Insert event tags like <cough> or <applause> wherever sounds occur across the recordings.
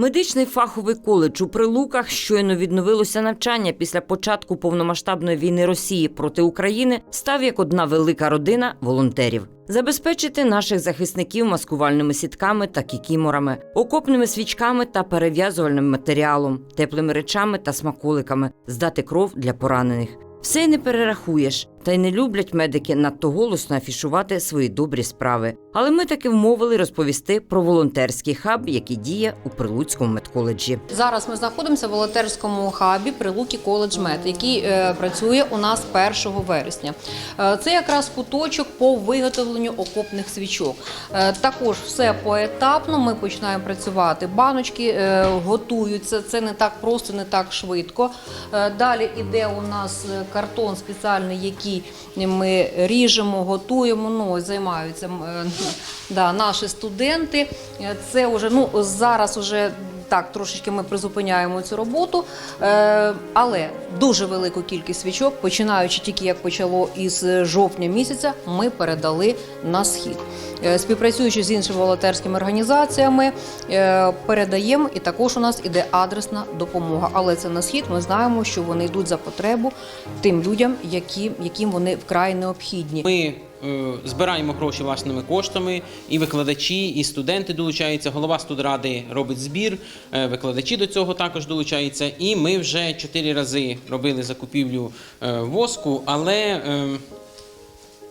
Медичний фаховий коледж у Прилуках щойно відновилося навчання після початку повномасштабної війни Росії проти України став як одна велика родина волонтерів. Забезпечити наших захисників маскувальними сітками та кікіморами, окопними свічками та перев'язувальним матеріалом, теплими речами та смаколиками, здати кров для поранених. Все не перерахуєш, та й не люблять медики надто голосно афішувати свої добрі справи. Але ми таки вмовили розповісти про волонтерський хаб, який діє у Прилуцькому медколеджі. Зараз ми знаходимося в волонтерському хабі Прилуки Коледж Мед, який е, працює у нас 1 вересня. Е, це якраз куточок по виготовленню окопних свічок. Е, також все поетапно. Ми починаємо працювати. Баночки готуються. Це не так просто, не так швидко. Далі іде у нас картон спеціальний, який ми ріжемо, готуємо. Ну займаються е, <laughs> да, наші студенти. Це вже ну зараз уже так трошечки ми призупиняємо цю роботу, е, але дуже велику кількість свічок, починаючи тільки як почало із жовтня місяця, ми передали на схід. Е, Співпрацюючи з іншими волонтерськими організаціями, е, передаємо і також у нас іде адресна допомога. Але це на схід. Ми знаємо, що вони йдуть за потребу тим людям, яким вони вкрай необхідні. Ми збираємо гроші власними коштами, і викладачі, і студенти долучаються. Голова студради робить збір, е, викладачі до цього також долучаються. І ми вже чотири рази робили закупівлю е, воску, але е,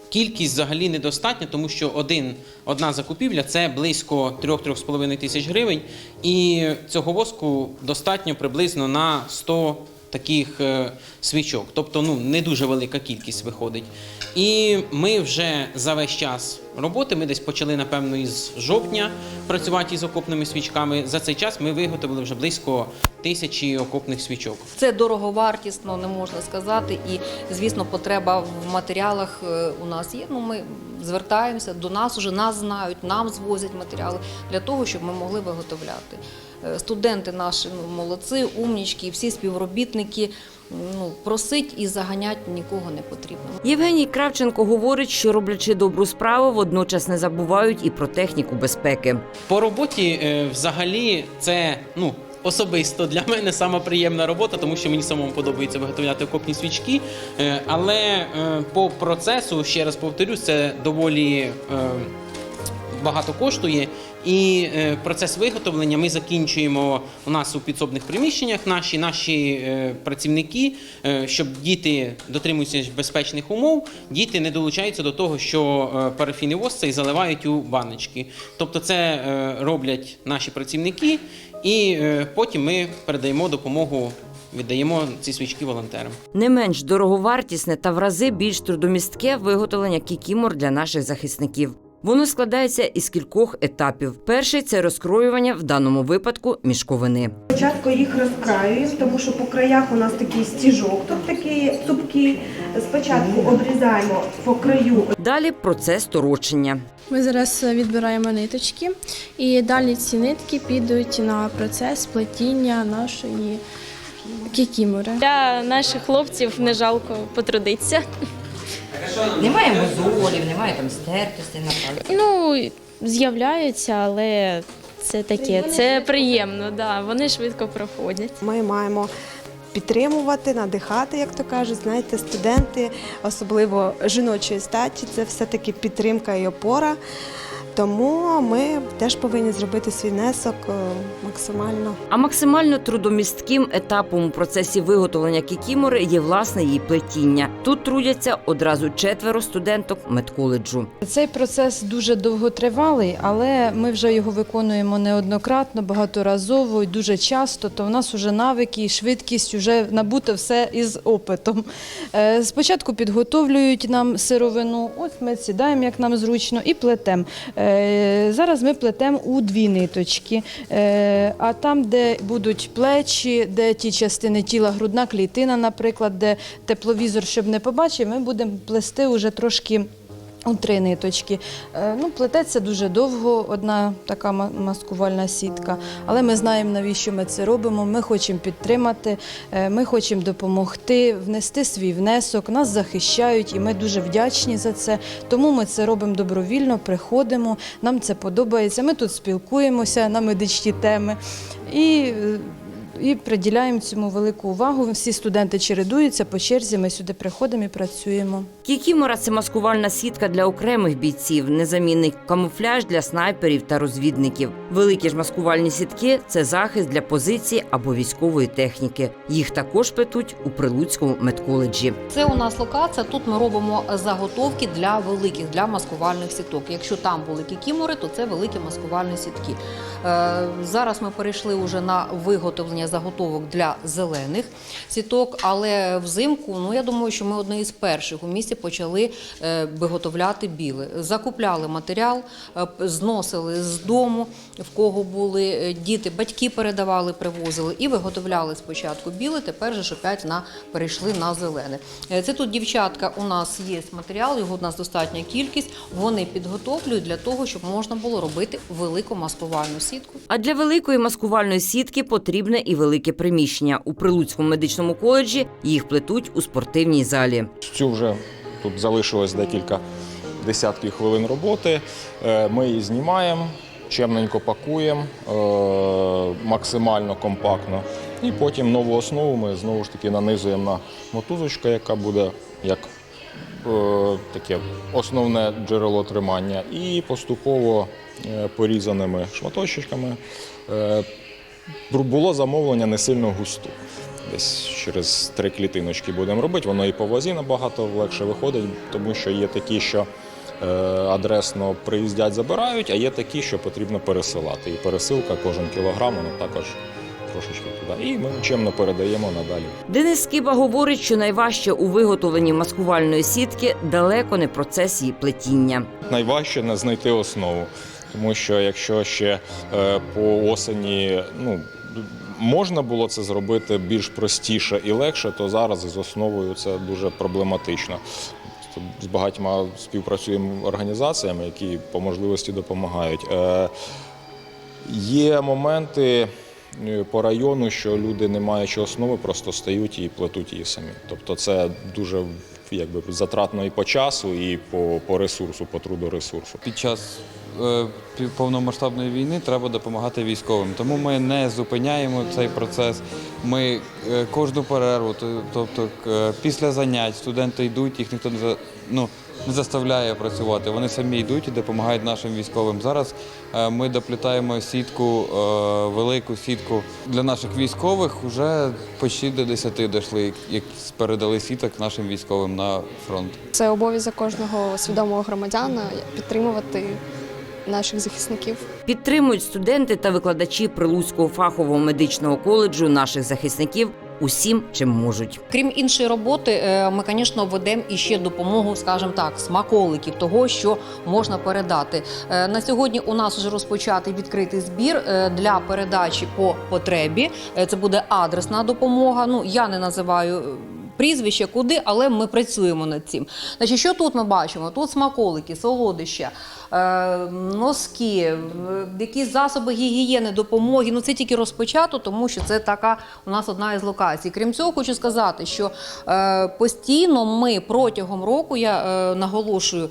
кількість взагалі недостатня, тому що один, одна закупівля це близько 3-3,5 тисяч гривень, і цього воску достатньо приблизно на 100 таких е, свічок. Тобто ну, не дуже велика кількість виходить. І ми вже за весь час роботи, ми десь почали, напевно, із жовтня працювати із окопними свічками. За цей час ми виготовили вже близько тисячі окопних свічок. Це дороговартісно, не можна сказати. І, звісно, потреба в матеріалах е, у нас є. Ну, ми звертаємося до нас, уже нас знають, нам звозять матеріали для того, щоб ми могли виготовляти. Е, Студенти наші ну, молодці, умнічки, всі співробітники. Ну, просить і заганять нікого не потрібно. Євгеній Кравченко говорить, що роблячи добру справу, водночас не забувають і про техніку безпеки. По роботі е, взагалі це ну. Особисто для мене сама приємна робота, тому що мені самому подобається виготовляти окопні свічки. Е, Але по процесу, ще раз повторюсь, це доволі багато коштує. І е, процес виготовлення ми закінчуємо у нас у підсобних приміщеннях. Наші наші е, працівники, е, щоб діти дотримуються безпечних умов, діти не долучаються до того, що е, парафін цей заливають у баночки. Тобто, це роблять наші працівники, і потім ми передаємо допомогу, віддаємо ці свічки волонтерам. Не менш дороговартісне та в рази більш трудомістке виготовлення кікімор для наших захисників. Воно складається із кількох етапів. Перший це розкроювання в даному випадку мішковини. Спочатку їх розкраюємо, тому що по краях у нас такий стіжок, тут такий цупкий. Спочатку обрізаємо по краю Далі процес торочення. Ми зараз відбираємо ниточки, і далі ці нитки підуть на процес плетіння нашої кікімори. Для наших хлопців не жалко потрудитися. Немає мозолів, немає там стертості на Ну, з'являються, але це таке, це приємно, да. вони швидко проходять. Ми маємо підтримувати, надихати, як то кажуть. Знаєте, студенти, особливо жіночої статі, це все-таки підтримка і опора. Тому ми теж повинні зробити свій внесок е, максимально. А максимально трудомістким етапом у процесі виготовлення кікімори є власне її плетіння. Тут трудяться одразу четверо студенток медколеджу. Цей процес дуже довготривалий, але ми вже його виконуємо неоднократно, багаторазово і дуже часто. То в нас вже навики і швидкість вже набуто все із опитом. Е, Спочатку підготовлюють нам сировину, ось ми сідаємо, як нам зручно, і плетемо. Е, Зараз ми плетемо у дві ниточки. Е, А там, де будуть плечі, де ті частини тіла, грудна клітина, наприклад, де тепловізор, щоб не побачив, ми будемо плести уже трошки У три ниточки. Е, Ну, плететься дуже довго одна така ма- маскувальна сітка, але ми знаємо, навіщо ми це робимо. Ми хочемо підтримати, е, ми хочемо допомогти, внести свій внесок. Нас захищають, і ми дуже вдячні за це. Тому ми це робимо добровільно, приходимо. Нам це подобається. Ми тут спілкуємося на медичні теми і, е, і приділяємо цьому велику увагу. Всі студенти чередуються по черзі. Ми сюди приходимо і працюємо. Кікімора це маскувальна сітка для окремих бійців, незамінний камуфляж для снайперів та розвідників. Великі ж маскувальні сітки це захист для позиції або військової техніки. Їх також плетуть у Прилуцькому медколеджі. Це у нас локація. Тут ми робимо заготовки для великих, для маскувальних сіток. Якщо там були кікімори, то це великі маскувальні сітки. Е, Зараз ми перейшли вже на виготовлення заготовок для зелених сіток, але взимку, ну я думаю, що ми одні із перших у місті почали е, виготовляти біле. Закупляли матеріал, е, зносили з дому, в кого були е, діти, батьки передавали, привозили і виготовляли спочатку біле, тепер же ж опять на перейшли на зелене. Це тут дівчатка. У нас є матеріал, його у нас достатня кількість. Вони підготовлюють для того, щоб можна було робити велику маскувальну сітку. А для великої маскувальної сітки потрібне і велике приміщення. У Прилуцькому медичному коледжі їх плетуть у спортивній залі. Цю вже тут залишилось декілька десятків хвилин роботи. Е, Ми її знімаємо, чемненько пакуємо, е, максимально компактно. І потім нову основу ми знову ж таки нанизуємо на мотузочку, яка буде як е, таке основне джерело тримання. І поступово порізаними шматочками було замовлення не сильно густу. Десь через три клітиночки будемо робити. Воно і по вазі набагато легше виходить, тому що є такі, що е, адресно приїздять, забирають, а є такі, що потрібно пересилати. І пересилка кожен кілограм, воно також трошечки туди. І ми чемно передаємо надалі. Денис Скиба говорить, що найважче у виготовленні маскувальної сітки далеко не процес її плетіння. Найважче не знайти основу, тому що якщо ще е, по осені ну, можна було це зробити більш простіше і легше, то зараз з основою це дуже проблематично. З багатьма співпрацюємо організаціями, які по можливості допомагають. Е, Є моменти е, по району, що люди, не маючи основи, просто стають і плетуть її самі. Тобто це дуже якби, затратно і по часу, і по, по ресурсу, по трудоресурсу. Під час повномасштабної війни треба допомагати військовим. Тому ми не зупиняємо цей процес. Ми е, кожну перерву, тобто е, після занять студенти йдуть, їх ніхто не ну, не заставляє працювати. Вони самі йдуть і допомагають нашим військовим. Зараз е, ми доплітаємо сітку, е, велику сітку для наших військових. Уже почти до 10 дійшли, як передали сіток нашим військовим на фронт. Це обов'язок кожного свідомого громадяна підтримувати наших захисників. Підтримують студенти та викладачі Прилуцького фахового медичного коледжу наших захисників усім, чим можуть. Крім іншої роботи, е, ми, звісно, ведемо іще допомогу, скажімо так, смаколиків того, що можна передати. Е, На сьогодні у нас вже розпочатий відкритий збір е, для передачі по потребі. Це буде адресна допомога. Ну я не називаю. Прізвище куди, але ми працюємо над цим. Значить, що тут ми бачимо? Тут смаколики, солодоща, е, носки, е, якісь засоби гігієни, допомоги. Ну це тільки розпочато, тому що це така у нас одна із локацій. Крім цього, хочу сказати, що е, постійно ми протягом року, я е, наголошую,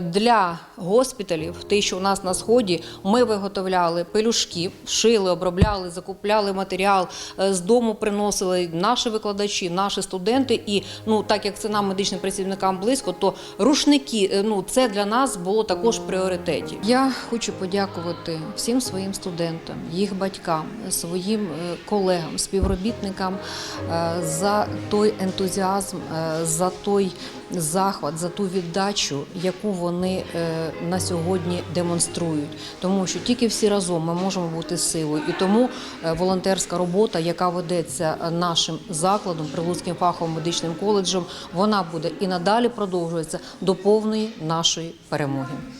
для госпіталів, те, що у нас на сході, ми виготовляли пелюшки, шили, обробляли, закупляли матеріал, з дому приносили наші викладачі, наші студенти. І ну так як це нам медичним працівникам близько, то рушники ну це для нас було також в пріоритеті. Я хочу подякувати всім своїм студентам, їх батькам, своїм е, колегам, співробітникам е, за той ентузіазм, е, за той захват, за ту віддачу, яку вони на сьогодні демонструють. Тому що тільки всі разом ми можемо бути силою. І тому волонтерська робота, яка ведеться нашим закладом, Прилуцьким фаховим медичним коледжем, вона буде і надалі продовжується до повної нашої перемоги.